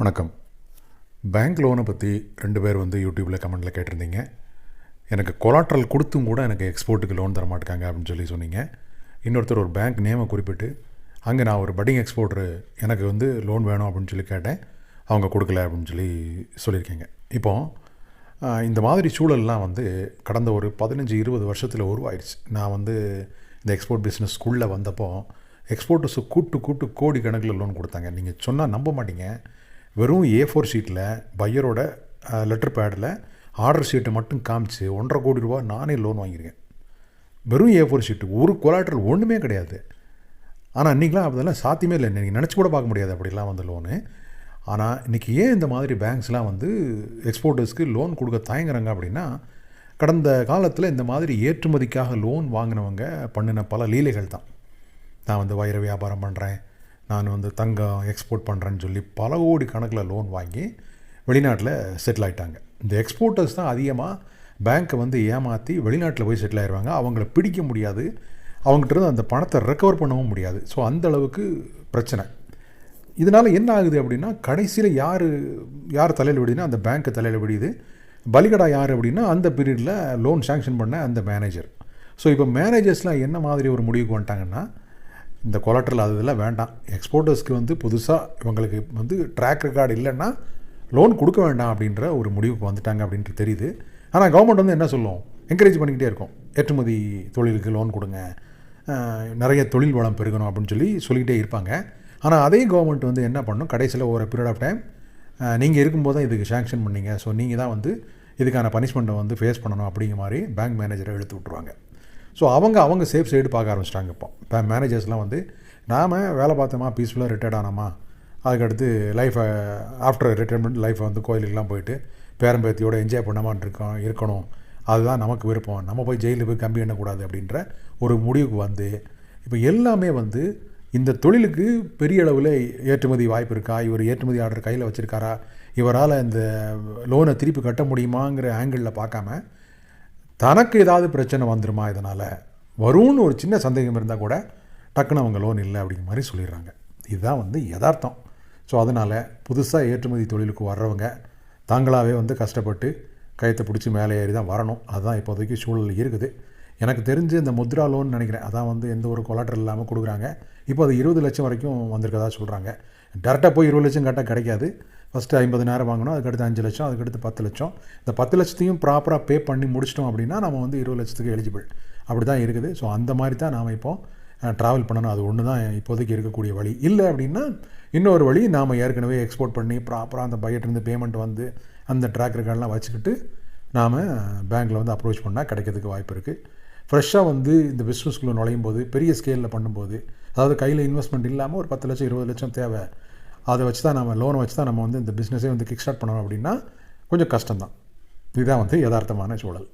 வணக்கம். பேங்க் லோனை பற்றி ரெண்டு பேர் வந்து யூடியூப்பில் கமெண்ட்டில் கேட்டிருந்தீங்க. எனக்கு கொலாட்ரல் கொடுத்தும் கூட எனக்கு எக்ஸ்போர்ட்டுக்கு லோன் தர மாட்டாங்க அப்படின்னு சொல்லி சொன்னீங்க. இன்னொருத்தர் ஒரு பேங்க் நேமை குறிப்பிட்டு அங்கே நான் ஒரு பட்டிங் எக்ஸ்போர்ட்ரு எனக்கு வந்து லோன் வேணும் அப்படின்னு சொல்லி கேட்டேன். அவங்க கொடுக்கல அப்படின்னு சொல்லி சொல்லியிருக்கீங்க. இப்போது இந்த மாதிரி சூழல்லாம் வந்து கடந்த ஒரு பதினஞ்சு இருபது வருஷத்தில் உருவாயிடுச்சு நான் வந்து இந்த எக்ஸ்போர்ட் பிஸ்னஸ்க்குள்ளே வந்தப்போ எக்ஸ்போர்ட்டர்ஸு கூட்டு கூட்டு கோடி கணக்கில் லோன் கொடுத்தாங்க. நீங்கள் சொன்னால் நம்ப மாட்டீங்க. வெறும் ஏ ஃபோர் ஷீட்டில் பையரோட லெட்டர் பேடில் ஆர்டர் ஷீட்டை மட்டும் காமிச்சு ஒன்றரை கோடி ரூபா நானே லோன் வாங்கியிருக்கேன். வெறும் ஏ ஃபோர் ஷீட்டு ஒரு கொலாட்ரல் ஒன்றுமே கிடையாது. ஆனால் இன்றைக்கெலாம் அதெல்லாம் சாத்தியமே இல்லை. நீங்கள் நினச்சி கூட பார்க்க முடியாது அப்படிலாம் வந்து லோனு ஆனால் இன்றைக்கி ஏன் இந்த மாதிரி பேங்க்ஸ்லாம் வந்து எக்ஸ்போர்ட்டர்ஸ்க்கு லோன் கொடுக்க தயங்குறாங்க அப்படின்னா கடந்த காலத்தில் இந்த மாதிரி ஏற்றுமதிக்காக லோன் வாங்கினவங்க பண்ணின பல லீலைகள் தான். நான் வந்து வைர வியாபாரம் பண்ணுறேன் நான் வந்து தங்கம் எக்ஸ்போர்ட் பண்ணுறேன்னு சொல்லி பல கோடி கணக்கில் லோன் வாங்கி வெளிநாட்டில் செட்டில் ஆகிட்டாங்க இந்த எக்ஸ்போர்ட்டர்ஸ் தான் அதிகமாக பேங்க்கை வந்து ஏமாற்றி வெளிநாட்டில் போய் செட்டில் ஆயிடுவாங்க அவங்கள பிடிக்க முடியாது. அவங்ககிட்ட இருந்து அந்த பணத்தை ரெக்கவர் பண்ணவும் முடியாது. ஸோ அந்த அளவுக்கு பிரச்சனை. இதனால் என்ன ஆகுது அப்படின்னா கடைசியில் யார் யார் தலையில் விடுதுன்னா அந்த பேங்க்கு தலையில் விடியுது பலிகடா யார் அப்படின்னா அந்த பீரியடில் லோன் சேங்ஷன் பண்ண அந்த மேனேஜர் ஸோ இப்போ மேனேஜர்ஸ்லாம் என்ன மாதிரி ஒரு முடிவுக்கு வந்துட்டாங்கன்னா இந்த கொலாட்ரல் அது இதெல்லாம் வேண்டாம். எக்ஸ்போர்ட்டர்ஸ்க்கு வந்து புதுசாக இவங்களுக்கு வந்து ட்ராக் ரெக்கார்டு இல்லைன்னா லோன் கொடுக்க வேண்டாம் அப்படின்ற ஒரு முடிவுக்கு வந்துட்டாங்க அப்படின்ட்டு தெரியுது. ஆனால் கவர்மெண்ட் வந்து என்ன சொல்லும்? என்கரேஜ் பண்ணிக்கிட்டே இருக்கும். ஏற்றுமதி தொழிலுக்கு லோன் கொடுங்க. நிறைய தொழில் வளம் பெருகணும் அப்படின்னு சொல்லி சொல்லிக்கிட்டே இருப்பாங்க. ஆனால் அதே கவர்மெண்ட் வந்து என்ன பண்ணும்? கடைசியில் ஒரு பீரியட் ஆஃப் டைம் நீங்கள் இருக்கும்போது தான் இதுக்கு சேங்ஷன் பண்ணீங்க. ஸோ நீங்கள் தான் வந்து இதுக்கான பனிஷ்மெண்ட்டை வந்து ஃபேஸ் பண்ணணும் அப்படிங்கிற மாதிரி பேங்க் மேனேஜரை எழுத்து விட்ருவாங்க ஸோ அவங்க அவங்க சேஃப் சைடு பார்க்க ஆரம்பிச்சிட்டாங்க இப்போ. இப்போ மேனேஜர்ஸ்லாம் வந்து நாம் வேலை பார்த்தோமா பீஸ்ஃபுல்லாக ரிட்டையர்ட் ஆனோமா? அதுக்கடுத்து லைஃப்பை ஆஃப்டர் ரிட்டைர்மெண்ட் லைஃப்பை வந்து கோயிலுக்கெலாம் போயிட்டு பேரம்பேத்தியோட என்ஜாய் பண்ணாமான் இருக்கோம் இருக்கணும். அதுதான் நமக்கு விருப்பம். நம்ம போய் ஜெயிலில் போய் கம்பி எண்ணக்கூடாது அப்படின்ற ஒரு முடிவுக்கு வந்து இப்போ எல்லாமே வந்து இந்த தொழிலுக்கு பெரிய அளவில் ஏற்றுமதி வாய்ப்பு இருக்கா? இவர் ஏற்றுமதி ஆர்டர் கையில் வச்சுருக்காரா? இவரால் இந்த லோனை திருப்பி கட்ட முடியுமாங்கிற ஆங்கிளில் பார்க்காம தனக்கு ஏதாவது பிரச்சனை வந்துருமா இதனால்? வரும்னு ஒரு சின்ன சந்தேகம் இருந்தால் கூட டக்குன்னு அவங்க லோன் இல்லை அப்படிங்கிற மாதிரி சொல்லிடுறாங்க. இதுதான் வந்து யதார்த்தம். ஸோ அதனால் புதுசாக ஏற்றுமதி தொழிலுக்கு வர்றவங்க தாங்களாகவே வந்து கஷ்டப்பட்டு கயத்தை பிடிச்சி மேலே ஏறி தான் வரணும். அதுதான் இப்போதைக்கு சூழல் இருக்குது. எனக்கு தெரிஞ்சு இந்த முத்ரா லோன் நினைக்கிறேன். அதான் வந்து எந்த ஒரு கொலாட்டர் இல்லாமல் கொடுக்குறாங்க. இப்போ அது இருபது லட்சம் வரைக்கும் வந்திருக்கதா சொல்கிறாங்க டேரெக்டாக போய் இருபது லட்சம் கட்ட கிடைக்காது. ஃபஸ்ட்டு ஐம்பதினாயிரம் வாங்கணும் அதுக்கடுத்து அஞ்சு லட்சம் அதுக்கடுத்து பத்து லட்சம். இந்த பத்து லட்சத்தையும் ப்ராப்பராக பே பண்ணி முடிச்சிட்டோம் அப்படின்னா நம்ம வந்து இருபது லட்சத்துக்கு எலிஜிபிள் அப்படி தான் இருக்குது. ஸோ அந்த மாதிரி தான் நாம் இப்போது ட்ராவல் பண்ணணும். அது ஒன்று தான் இப்போதைக்கு இருக்கக்கூடிய வழி. இல்லை அப்படின்னா இன்னொரு வழி நாம் ஏற்கனவே எக்ஸ்போர்ட் பண்ணி ப்ராப்பராக அந்த பையட்லேருந்து பேமெண்ட் வந்து அந்த ட்ராக் ரெக்கார்ட்லாம் வச்சுக்கிட்டு நாம் பேங்க்கில் வந்து அப்ரோச் பண்ணால் கிடைக்கிறதுக்கு வாய்ப்பு இருக்குது ஃப்ரெஷ்ஷாக வந்து இந்த பிஸ்னஸ்குள்ளே நுழையும் போது பெரிய ஸ்கேலில் பண்ணும்போது அதாவது கையில் இன்வெஸ்ட்மெண்ட் இல்லாமல் ஒரு பத்து லட்சம் இருபது லட்சம் தேவை. அதை வச்சு தான் நம்ம லோனை வச்சு தான் நம்ம வந்து இந்த பிஸ்னஸே வந்து கிக் ஸ்டார்ட் பண்ணணும் அப்படின்னா கொஞ்சம் கஷ்டம்தான். இதுதான் வந்து யதார்த்தமான சூழல்.